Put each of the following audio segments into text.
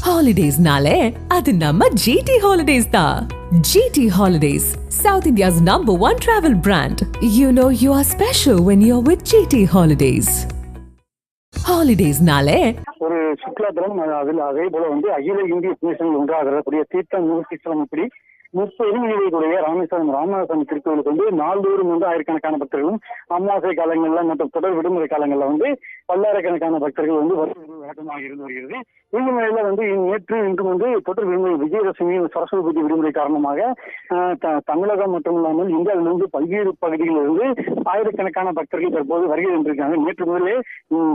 ஹாலிடேஸ்னாலே அது நம்ம ஜிடி ஹாலிடேஸ் தான் GT holidays south India's number one travel brand you know you are special when you are with GT holidays ஹாலிடேஸ்னாலே ஒரு சுற்றுலாத்தலம் அதில் அதே போல வந்து அகில இந்திய புண்ணியஸ்தலங்கள் ஒன்றாகிறக்கூடிய தீர்த்தம் மூர்த்தீஸ்வரம் இப்படி முப்பது நிலையக்கூடிய ராமேஸ்வரம் ராமநாதன் திருக்கோவிலுக்கு வந்து நாள்தோறும் வந்து ஆயிரக்கணக்கான பக்தர்களும் அமாவாசை காலங்கள்ல மற்றும் தொடர் விடுமுறை காலங்கள்ல வந்து பல்லாயிரக்கணக்கான பக்தர்கள் வந்து வருவது வழக்கமாக இருந்து வருகிறது. இந்த நிலையில வந்து நேற்று இன்று வந்து தொடர் விடுமுறை விஜயதசமி சரஸ்வதி பூஜை விடுமுறை காரணமாக த- தமிழகம் மட்டும் இல்லாமல் இந்தியாவிலிருந்து பல்வேறு பகுதிகளிலிருந்து ஆயிரக்கணக்கான பக்தர்கள் தற்போது வருகை தந்திருக்காங்க நேற்று முதலே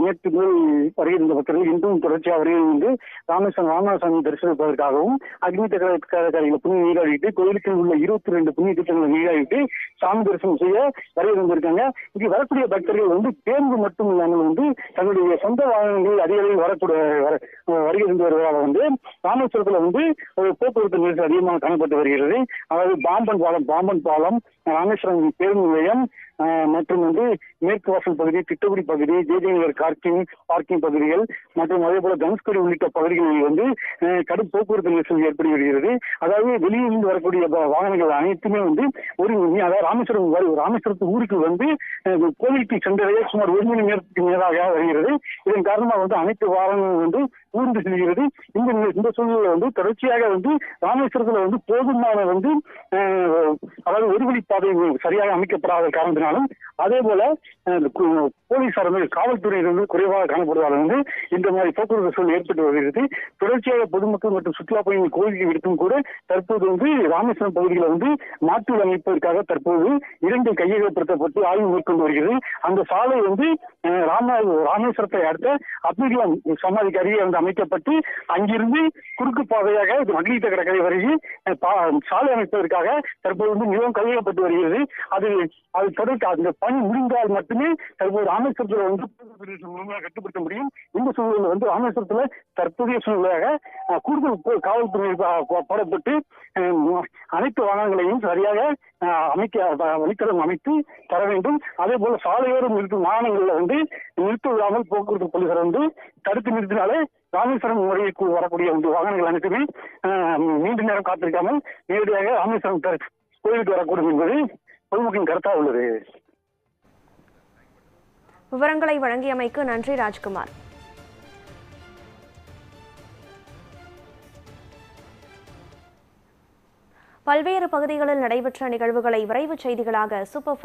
நேற்று முதல் வருகை இருந்த பக்தர்கள் இன்றும் தொடர்ச்சியாக வருகை வந்து ராமேஸ்வரம் ராமநாதசாமி தரிசனிப்பதற்காகவும் அக்னி தகராறிகளை புண்ணிய நீராடிட்டு கோயிலுக்கு உள்ள இருபத்தி ரெண்டு புண்ணிய திட்டங்களை நீராடிட்டு சாமி தரிசனம் செய்ய வருகை வந்திருக்காங்க இங்கு வரக்கூடிய பக்தர்கள் வந்து பேருந்து மட்டும் இல்லாமல் வந்து தங்களுடைய சொந்த வாகனங்களில் அதிக அளவில் வரக்கூடிய வர- வருகை சென்று வருவதால் வந்து ராமேஸ்வரத்துல வந்து ஒரு போக்குவரத்து நெரிசல் அதிகமாக காணப்பட்டு வருகிறது. அதாவது பாம்பன் பாலம் பாம்பன் பாலம் ராமேஸ்வரம் பேருந்து நிலையம் மற்றும் வந்து மேற்கு வாசல் பகுதி திட்டக்குடி பகுதி ஜேஜேநகர் பார்க்கிங் பார்க்கிங் பகுதிகள் மற்றும் அதே போல தனுஷ்கோடி உள்ளிட்ட பகுதிகளில் வந்து கடும் போக்குவரத்து நெரிசல் ஏற்பட்டு வருகிறது. அதாவது வெளியிலிருந்து வரக்கூடிய வாகனங்கள் அனைத்துமே வந்து ஒரு அதாவது ராமேஸ்வரம் ராமேஸ்வரத்து ஊருக்கு வந்து கோவிலுக்கு சென்றதே சுமார் ஒரு மணி நேரத்துக்கு மேலாக வருகிறது. இதன் காரணமாக வந்து அனைத்து வாகனங்களும் வந்து ஊர்ந்து செல்கிறது இந்த இந்த சூழ்நிலை வந்து தொடர்ச்சியாக வந்து ராமேஸ்வரத்துல வந்து போதுமான வந்து அதாவது ஒருவழி பாதை சரியாக அமைக்கப்படாத காரணத்தினாலும் அதே போல போலீசார் வந்து காவல்துறையினர் வந்து குறைவாக காணப்படுவதால் வந்து இந்த மாதிரி போக்குவரத்து சூழல் ஏற்பட்டு வருகிறது. தொடர்ச்சியாக பொதுமக்கள் மற்றும் சுற்றுலா பயணிகள் கோரிக்கை விடுத்தும் கூட தற்போது வந்து ராமேஸ்வரம் பகுதியில் வந்து மாற்று அமைப்பதற்காக தற்போது இரண்டு கையகப்படுத்தப்பட்டு ஆய்வு மேற்கொண்டு வருகிறது. அந்த சாலை வந்து ராம ராமேஸ்வரத்தை அடுத்த அப்துல்லாம் சமாதிக்கு அருகே வந்து அமைக்கப்பட்டு அங்கிருந்து குறுக்கு பாதையாக இது மகளிர் கடற்கரை வரையில் சாலை அமைப்பதற்காக தற்போது வந்து நிலம் கையகப்பட்டு வருகிறது. அது அது தொடர்க்க அந்த பணி முடிந்தால் மட்டுமே தற்போது ராமேஸ்வரத்தில் வந்து முழுமையாக கட்டுப்படுத்த முடியும். இந்த சூழ்நிலை வந்து ராமேஸ்வரத்தில் தற்போதைய சூழ்நிலையாக கூடுதல் காவல்துறை போடப்பட்டு அனைத்து வாகனங்களையும் சரியாக அமைக்க வழித்தடம் அமைத்து தர வேண்டும். அதே போல சாலையோரம் நிறுத்தும் வாகனங்கள்ல வந்து நிறுத்த விடாமல் போக்குவரத்து போலீசார் வந்து தடுத்து நிறுத்தினாலே ராமேஸ்வரம் முறைக்கு வரக்கூடிய வந்து வாகனங்கள் அனைத்துமே நீண்ட நேரம் காத்திருக்காமல் நேரடியாக ராமேஸ்வரம் கோயிலுக்கு வரக்கூடும் என்பது பொதுமக்களின் கருத்தாக உள்ளது. விவரங்களை வழங்கியமைக்கு நன்றி ராஜ்குமார். பல்வேறு பகுதிகளில் நடைபெற்ற நிகழ்வுகளை விரைவு செய்திகளாக சூப்பர்